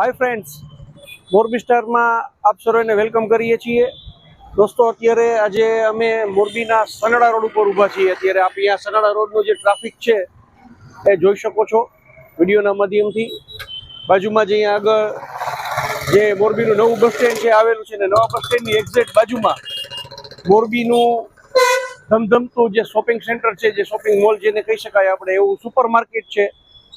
Hi friends Morbi સ્ટારમાં આપ સર્વેને welcome કરીએ છીએ. દોસ્તો, અત્યારે આજે અમે મોરબીના સનાડા રોડ ઉપર ઊભા છીએ. અત્યારે આપ અહીંયા સનાડા રોડનો જે ટ્રાફિક છે, એ જોઈ શકો છો વિડીયોના માધ્યમથી. બાજુમાં જે અહીંયા આગળ જે મોરબીનું નવું બસ સ્ટેન્ડ છે, આવેલું છે ને, નવા બસ સ્ટેન્ડની એક્ઝેક્ટ બાજુમાં મોરબીનું ધમધમતું જે શોપિંગ સેન્ટર છે, જે શોપિંગ મોલ જેને કહી શકાય આપણે, એવું સુપર માર્કેટ છે.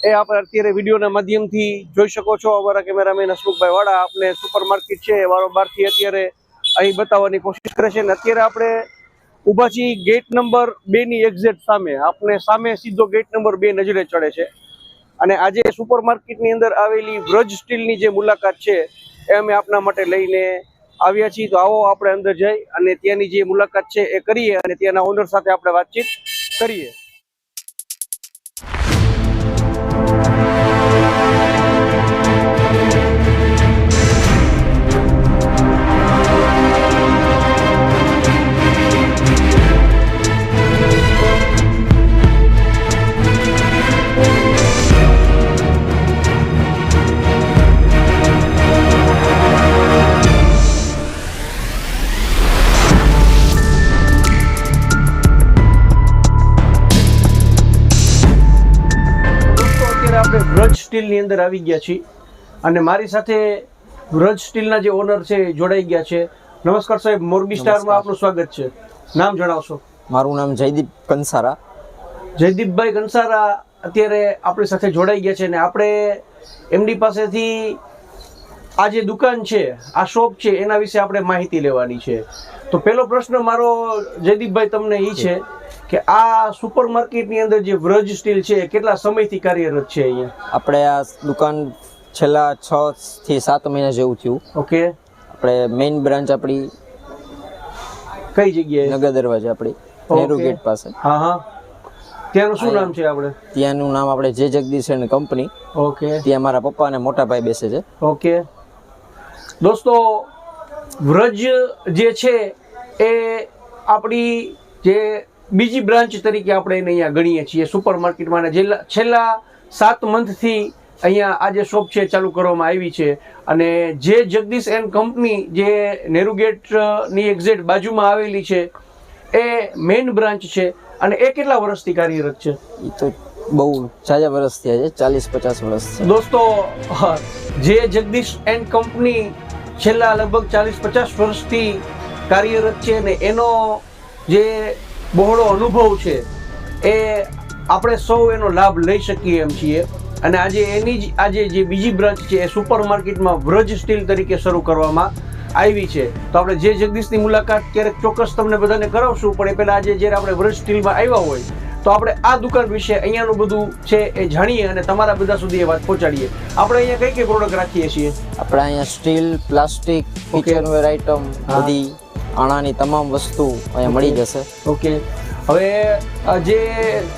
એ આપણે અત્યારે વિડીયોના માધ્યમથી જોઈ શકો છો. અમારા કેમેરામેન હસમુખભાઈ વાળા આપને સુપર માર્કેટ છે એ વારોબારથી અત્યારે અહીં બતાવવાની કોશિશ કરે છે. અને અત્યારે આપણે ઊભા છીએ ગેટ નંબર બે ની એક્ઝેક્ટ સામે. આપને સામે સીધો ગેટ નંબર બે નજરે ચડે છે. અને આજે સુપર માર્કેટની અંદર આવેલી વ્રજ સ્ટીલની જે મુલાકાત છે એ અમે આપના માટે લઈને આવ્યા છીએ. તો આવો આપણે અંદર જઈ અને ત્યાંની જે મુલાકાત છે એ કરીએ અને ત્યાંના ઓનર સાથે આપણે વાતચીત કરીએ. આપણે વ્રજ સ્ટીલની અંદર આવી ગયા છીએ. અને મારી સાથે વ્રજ સ્ટીલના જે ઓનર છે એ જોડાઈ ગયા છે. નમસ્કાર સાહેબ મોરબી સ્ટારમાં આપનું સ્વાગત છે. નામ જણાવશો. મારું નામ જયદીપ કંસારા. જયદીપભાઈ કંસારા અત્યારે આપણી સાથે જોડાઈ ગયા છે અને આપણે એમની પાસેથી આ જે દુકાન છે આ શોપ છે એના વિશે આપણે માહિતી લેવાની છે. તો પહેલો પ્રશ્ન મારો જયદીપભાઈ તમને એ છે. કે આ સુપર માર્કેટની અંદર જે વ્રજ સ્ટીલ છે એ કેટલા સમયથી કાર્યરત છે અહીંયા? આપણે આ દુકાન છેલ્લા છ થી સાત મહિના જેવું થયું. ઓકે. આપણે મેઇન બ્રાન્ચ આપણી કઈ જગ્યાએ? નગર દરવાજા આપણી. નેહરુ ગેટ પાસે. હા હા. ત્યાંનું શું નામ છે આપણે? ત્યાંનું નામ આપણે જે જગદીશ એન્ડ કંપની. ઓકે. ત્યાં મારા પપ્પા અને મોટા ભાઈ બેસે છે. ઓકે. દોસ્તો વ્રજ જે છે એ આપણી જે બીજી બ્રાન્ચ તરીકે આપણે એને અહીંયા ગણીએ છીએ સુપર માર્કેટમાં છેલ્લા સાત મંથથી અહીંયા આ જે શોપ છે ચાલુ કરવામાં આવી છે. અને જે જગદીશ એન્ડ કંપની જે નેરુગેટની એક્ઝેક્ટ બાજુમાં આવેલી છે એ મેઇન બ્રાન્ચ છે. અને એ કેટલા વર્ષથી કાર્યરત છે? એ તો બહુ સાજા વર્ષ થયા છે ચાલીસ પચાસ વર્ષ દોસ્તો હા, જે જગદીશ એન્ડ કંપની છેલ્લા લગભગ ચાલીસ પચાસ વર્ષથી કાર્યરત છે ને એનો જે બહોળો અનુભવ છે. એ આપણે સૌ એનો લાભ લઈ શકીએ એમ છીએ. અને આજે એની જ આજે જે બીજી બ્રાન્ચ છે એ સુપર માર્કેટમાં વ્રજ સ્ટીલ તરીકે શરૂ કરવામાં આવી છે. તો આપણે જે જગદીશની મુલાકાત ક્યારેક ચોક્કસ તમને બધાને કરાવશું પણ એ પહેલાં આજે જ્યારે આપણે વ્રજ સ્ટીલમાં આવ્યા હોય તો આપણે આ દુકાન વિશે અહીંયાનું બધું છે એ જાણીએ અને તમારા બધા સુધી એ વાત પહોંચાડીએ. આપણે અહીંયા કઈ કઈ પ્રોડક્ટ રાખીએ છીએ? આપણે અહીંયા સ્ટીલ પ્લાસ્ટિક. Kitchenware item. બધી આણાની તમામ વસ્તુ અહીંયા મળી જશે. ઓકે હવે આ જે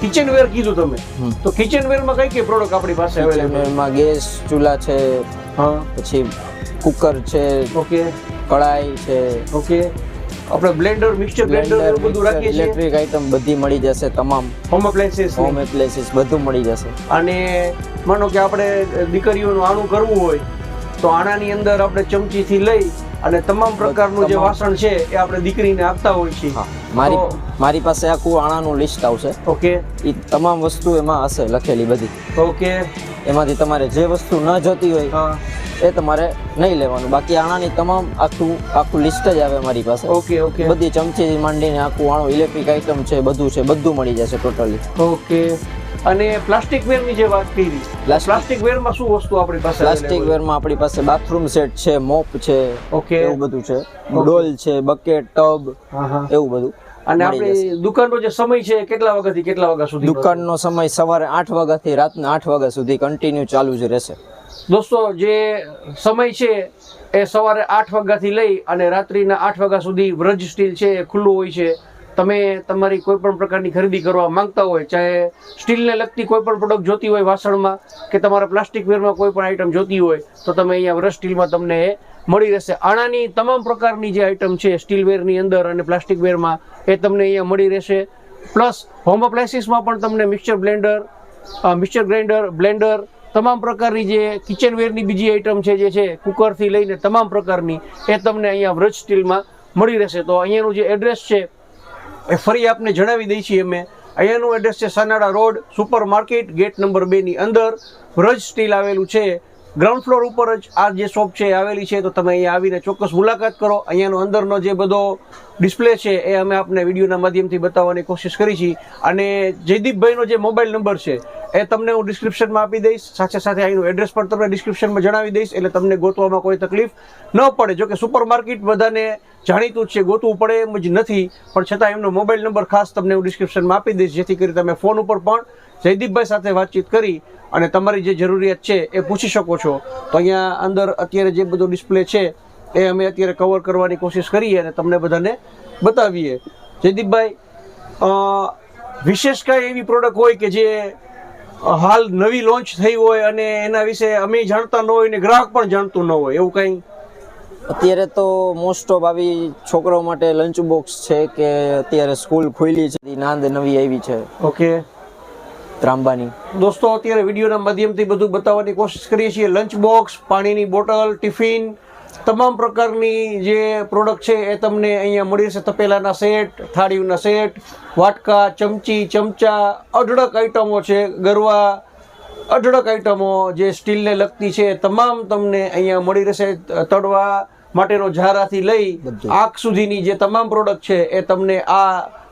કિચનવેર કીધું તમે કિચન તો કિચનવેરમાં કઈ કઈ પ્રોડક્ટ આપણી પાસે અવેલેબલમાં ગેસ ચૂલા છે હા. પછી કુકર છે ઓકે કડાઈ છે. ઓકે આપણે બ્લેન્ડર મિક્સર બ્લેન્ડર બધું રાખીએ છીએ? ઇલેક્ટ્રિક આઇટમ બધી મળી જશે તમામ. હોમ એપ્લાયન્સીસ હોમ એપ્લાયન્સીસ બધું મળી જશે. અને માનો કે આપણે દીકરીઓનું આણું કરવું હોય તો આણાની અંદર આપણે ચમચીથી લઈ અને તમામ પ્રકારનું જે વાસણ છે એ આપણે દીકરીને આપતા હોય છીએ. મારી મારી પાસે આખું આણાનું લિસ્ટ આવશે. ઓકે. એ તમામ વસ્તુ એમાં હશે લખેલી બધી. ઓકે. એમાંથી તમારે જે વસ્તુ ન જતી હોય એ તમારે નહીં લેવાનું. બાકી આણાની તમામ આખું આખું લિસ્ટ જ આવે મારી પાસે. Okay okay. બધી ચમચી માંડીને આખું આણું ઇલેક્ટ્રિક આઇટમ છે બધું છે બધું મળી જશે ટોટલી ઓકે. અને પ્લાસ્ટિક વેરની જે વાત કરી પ્લાસ્ટિક. વેરમાં શું વસ્તુ આપણી પાસે પ્લાસ્ટિક વેરમાં આપણી પાસે બાથરૂમ સેટ છે મોપ છે ઓકે એવું બધું છે. ડોલ છે બકેટ ટબ એવું બધું. અને આપણે આપણી દુકાનનો જે સમય છે કેટલા વાગ્યાથી કેટલા વાગ્યા સુધી દુકાનનો સમય સવારે આઠ વાગ્યાથી રાતના આઠ વાગ્યા સુધી કન્ટિન્યુ ચાલુ જ રહેશે. દોસ્તો જે સમય છે એ સવારે આઠ વાગ્યાથી લઈ અને રાત્રિના આઠ વાગ્યા સુધી વ્રજ સ્ટીલ છે એ ખુલ્લું હોય છે. તમે તમારી કોઈ પણ પ્રકારની ખરીદી કરવા માંગતા હોય, ચાહે સ્ટીલને લગતી કોઈ પણ પ્રોડક્ટ જોતી હોય વાસણમાં, કે તમારા પ્લાસ્ટિક વેરમાં કોઈ પણ આઈટમ જોતી હોય, તો તમે અહીંયા વ્રસ સ્ટીલમાં તમને મળી રહેશે. આણાની તમામ પ્રકારની જે આઇટમ છે સ્ટીલ વેરની અંદર અને પ્લાસ્ટિક વેરમાં એ તમને અહીંયા મળી રહેશે. પ્લસ હોમ અપ્લાયન્સીસમાં પણ તમને mixer blender mixer grinder blender તમામ પ્રકારની જે કિચનવેરની બીજી આઇટમ છે, જે છે કુકરથી લઈને તમામ પ્રકારની, એ તમને અહીંયા વ્રજ સ્ટીલમાં મળી રહેશે. તો અહીંયાનું જે એડ્રેસ છે એ ફરી આપને જણાવી દઈએ છીએ અમે. અહીંયાનું એડ્રેસ છે Sanada road super market gate number બેની અંદર. વ્રજ સ્ટીલ આવેલું છે. ગ્રાઉન્ડ ફ્લોર ઉપર જ આ જે શોપ છે આવેલી છે, તો તમે અહીંયા આવીને ચોક્કસ મુલાકાત કરો. અહીંયાનો અંદરનો જે બધો ડિસ્પ્લે છે, એ અમે આપને વિડીયોના માધ્યમથી બતાવવાની કોશિશ કરી છે અને જયદીપભાઈનો જે મોબાઈલ નંબર છે, એ તમને હું ડિસ્ક્રિપ્શનમાં આપી દઈશ. સાથે સાથે અહીંનું એડ્રેસ પણ તમને ડિસ્ક્રિપ્શનમાં જણાવી દઈશ, એટલે તમને ગોતવામાં કોઈ તકલીફ ન પડે. જોકે સુપર માર્કેટ બધાને જાણીતું છે, ગોતવું પડે એમ જ નથી. પણ છતાં એમનો મોબાઈલ નંબર ખાસ તમને હું ડિસ્ક્રિપ્શનમાં આપી દઈશ, જેથી કરી તમે ફોન ઉપર પણ જયદીપભાઈ સાથે વાતચીત કરી અને તમારી જે જરૂરિયાત છે એ પૂછી શકો છો. તો અહીંયા અંદર અત્યારે જે બધું ડિસ્પ્લે છે એ અમે અત્યારે કવર કરવાની કોશિશ કરીએ અને તમને બધાને બતાવીએ. જયદીપભાઈ વિશેષ કાંઈ એવી પ્રોડક્ટ હોય કે જે હાલ નવી લોન્ચ થઈ હોય અને એના વિશે અમે જાણતા ન હોય ને ગ્રાહક પણ જાણતું ન હોય એવું કંઈ? અત્યારે તો મોસ્ટ ઓફ આવી છોકરાઓ માટે લંચ બોક્સ છે કે અત્યારે સ્કૂલ ખુલી છે નાંદ નવી આવી છે. ઓકે ત્રાંબાની. દોસ્તો અત્યારે વિડીયોના માધ્યમથી બધું બતાવવાની કોશિશ કરીએ છીએ. લંચ બોક્સ પાણીની બોટલ ટિફિન તમામ પ્રકારની જે પ્રોડક્ટ છે એ તમને અહીંયા મળી રહેશે. તપેલાના સેટ થાળીઓના સેટ વાટકા ચમચી ચમચા અઢળક આઈટમો છે ગરવા અઢળક આઈટમો જે સ્ટીલને લગતી છે તમામ તમને અહીંયા મળી રહેશે. તળવા માટેનો ઝારાથી લઈ આગ આંખ સુધીની જે તમામ પ્રોડક્ટ છે એ તમને આ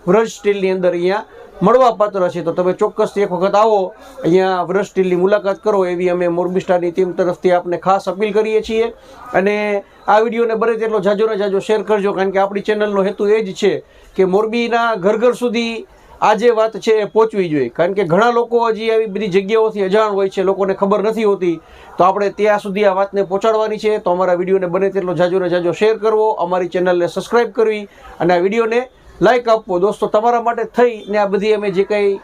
વ્રજ સ્ટીલની અંદર અહીંયા મળવા પાત્ર છે. તો તમે ચોક્કસથી એક વખત આવો. અહીંયા વ્રજ સ્ટીલની મુલાકાત કરો એવી અમે મોરબી સ્ટારની ટીમ તરફથી આપને ખાસ અપીલ કરીએ છીએ. અને આ વિડીયોને બને તેટલો જાજો ને જાજો શેર કરજો, કારણ કે આપણી ચેનલનો હેતુ એ જ છે કે મોરબીના ઘર ઘર સુધી આ જે વાત છે એ પહોંચવી જોઈએ. કારણ કે ઘણા લોકો હજી આવી બધી જગ્યાઓથી અજાણ હોય છે, લોકોને ખબર નથી હોતી. તો આપણે ત્યાં સુધી આ વાતને પહોંચાડવાની છે. તો અમારા વિડીયોને બને તેટલો જાજો ને જાજો શેર કરવો. અમારી ચેનલને સબસ્ક્રાઈબ કરવી. અને આ વિડીયોને લાઈક આપવો. દોસ્તો તમારા માટે થઈને આ બધી અમે જે કંઈ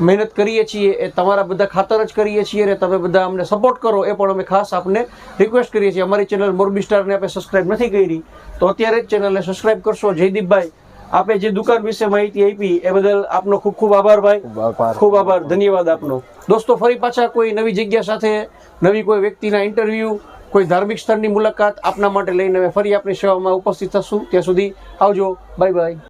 મહેનત કરીએ છીએ એ તમારા બધા ખાતર જ કરીએ છીએ અને તમે બધા અમને સપોર્ટ કરો એ પણ અમે ખાસ આપને રિક્વેસ્ટ કરીએ છીએ. અમારી ચેનલ મોરબી સ્ટારને આપણે સબસ્ક્રાઈબ નથી કરી તો અત્યારે જ ચેનલને સબસ્ક્રાઇબ કરશો. જયદીપભાઈ આપે જે દુકાન વિશે માહિતી આપી એ બદલ આપનો ખૂબ ખૂબ આભાર ભાઈ. ખૂબ આભાર. ખૂબ આભાર. ધન્યવાદ આપનો. દોસ્તો ફરી પાછા કોઈ નવી જગ્યા સાથે નવી કોઈ વ્યક્તિના ઇન્ટરવ્યૂ કોઈ ધાર્મિક સ્થળની મુલાકાત આપના માટે લઈને અમે ફરી આપની સેવામાં ઉપસ્થિત થશું. ત્યાં સુધી આવજો. Bye bye